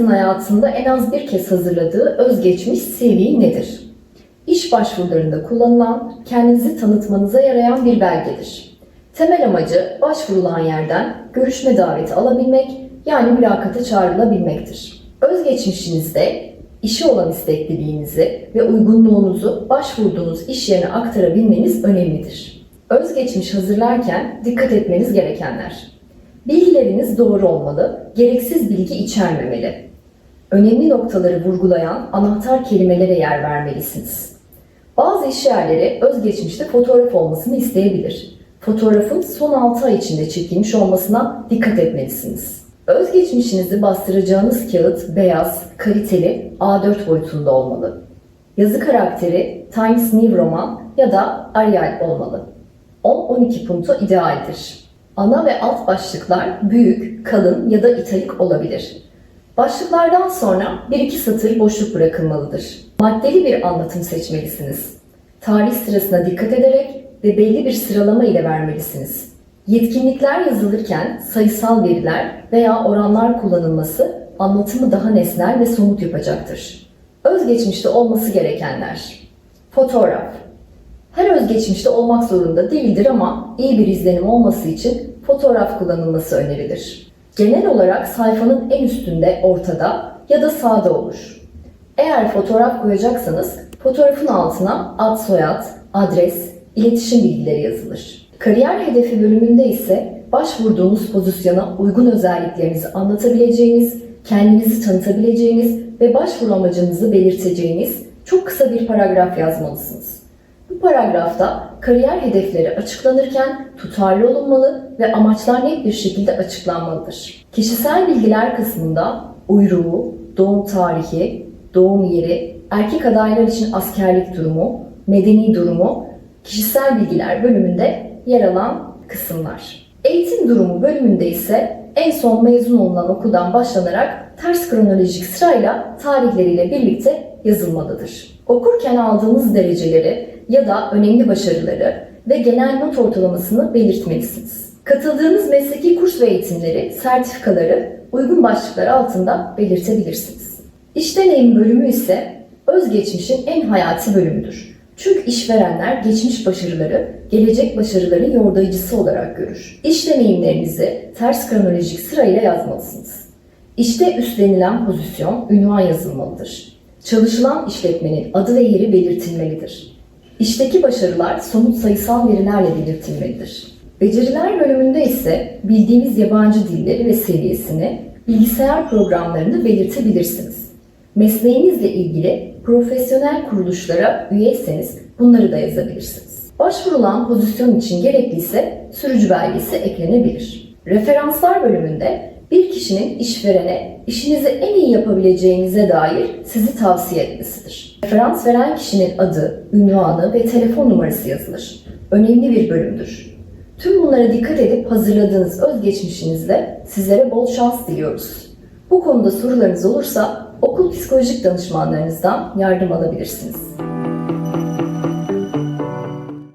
Herkesin hayatında en az bir kez hazırladığı özgeçmiş CV nedir? İş başvurularında kullanılan, kendinizi tanıtmanıza yarayan bir belgedir. Temel amacı başvurulan yerden görüşme daveti alabilmek, yani mülakata çağrılabilmektir. Özgeçmişinizde işe olan istekliliğinizi ve uygunluğunuzu başvurduğunuz iş yerine aktarabilmeniz önemlidir. Özgeçmiş hazırlarken dikkat etmeniz gerekenler. Bilgileriniz doğru olmalı, gereksiz bilgi içermemeli. Önemli noktaları vurgulayan anahtar kelimelere yer vermelisiniz. Bazı iş yerleri özgeçmişte fotoğraf olmasını isteyebilir. Fotoğrafın son 6 ay içinde çekilmiş olmasına dikkat etmelisiniz. Özgeçmişinizi bastıracağınız kağıt beyaz, kaliteli, A4 boyutunda olmalı. Yazı karakteri Times New Roman ya da Arial olmalı. 10-12 punto idealdir. Ana ve alt başlıklar büyük, kalın ya da italik olabilir. Başlıklardan sonra bir iki satır boşluk bırakılmalıdır. Maddeli bir anlatım seçmelisiniz. Tarih sırasına dikkat ederek ve belli bir sıralama ile vermelisiniz. Yetkinlikler yazılırken sayısal veriler veya oranlar kullanılması anlatımı daha nesnel ve somut yapacaktır. Özgeçmişte olması gerekenler. Fotoğraf. Her özgeçmişte olmak zorunda değildir ama iyi bir izlenim olması için fotoğraf kullanılması önerilir. Genel olarak sayfanın en üstünde, ortada ya da sağda olur. Eğer fotoğraf koyacaksanız fotoğrafın altına ad soyad, adres, iletişim bilgileri yazılır. Kariyer hedefi bölümünde ise başvurduğunuz pozisyona uygun özelliklerinizi anlatabileceğiniz, kendinizi tanıtabileceğiniz ve başvuru amacınızı belirteceğiniz çok kısa bir paragraf yazmalısınız. Bu paragrafta kariyer hedefleri açıklanırken tutarlı olunmalı ve amaçlar net bir şekilde açıklanmalıdır. Kişisel bilgiler kısmında uyruğu, doğum tarihi, doğum yeri, erkek adaylar için askerlik durumu, medeni durumu, kişisel bilgiler bölümünde yer alan kısımlar. Eğitim durumu bölümünde ise en son mezun olunan okuldan başlanarak ters kronolojik sırayla tarihleriyle birlikte yazılmalıdır. Okurken aldığınız dereceleri ya da önemli başarıları ve genel not ortalamasını belirtmelisiniz. Katıldığınız mesleki kurs ve eğitimleri, sertifikaları uygun başlıklar altında belirtebilirsiniz. İş deneyim bölümü ise özgeçmişin en hayati bölümüdür. Çünkü işverenler geçmiş başarıları, gelecek başarıların yordayıcısı olarak görür. İş deneyimlerinizi ters kronolojik sırayla yazmalısınız. İşte üstlenilen pozisyon, ünvan yazılmalıdır. Çalışılan işletmenin adı ve yeri belirtilmelidir. İşteki başarılar somut sayısal verilerle belirtilmelidir. Beceriler bölümünde ise bildiğiniz yabancı dilleri ve seviyesini bilgisayar programlarında belirtebilirsiniz. Mesleğinizle ilgili profesyonel kuruluşlara üyeyseniz bunları da yazabilirsiniz. Başvurulan pozisyon için gerekliyse sürücü belgesi eklenebilir. Referanslar bölümünde bir kişinin işverene işinizi en iyi yapabileceğinize dair sizi tavsiye etmesidir. Referans veren kişinin adı, ünvanı ve telefon numarası yazılır. Önemli bir bölümdür. Tüm bunlara dikkat edip hazırladığınız özgeçmişinizle sizlere bol şans diliyoruz. Bu konuda sorularınız olursa okul psikolojik danışmanlarınızdan yardım alabilirsiniz.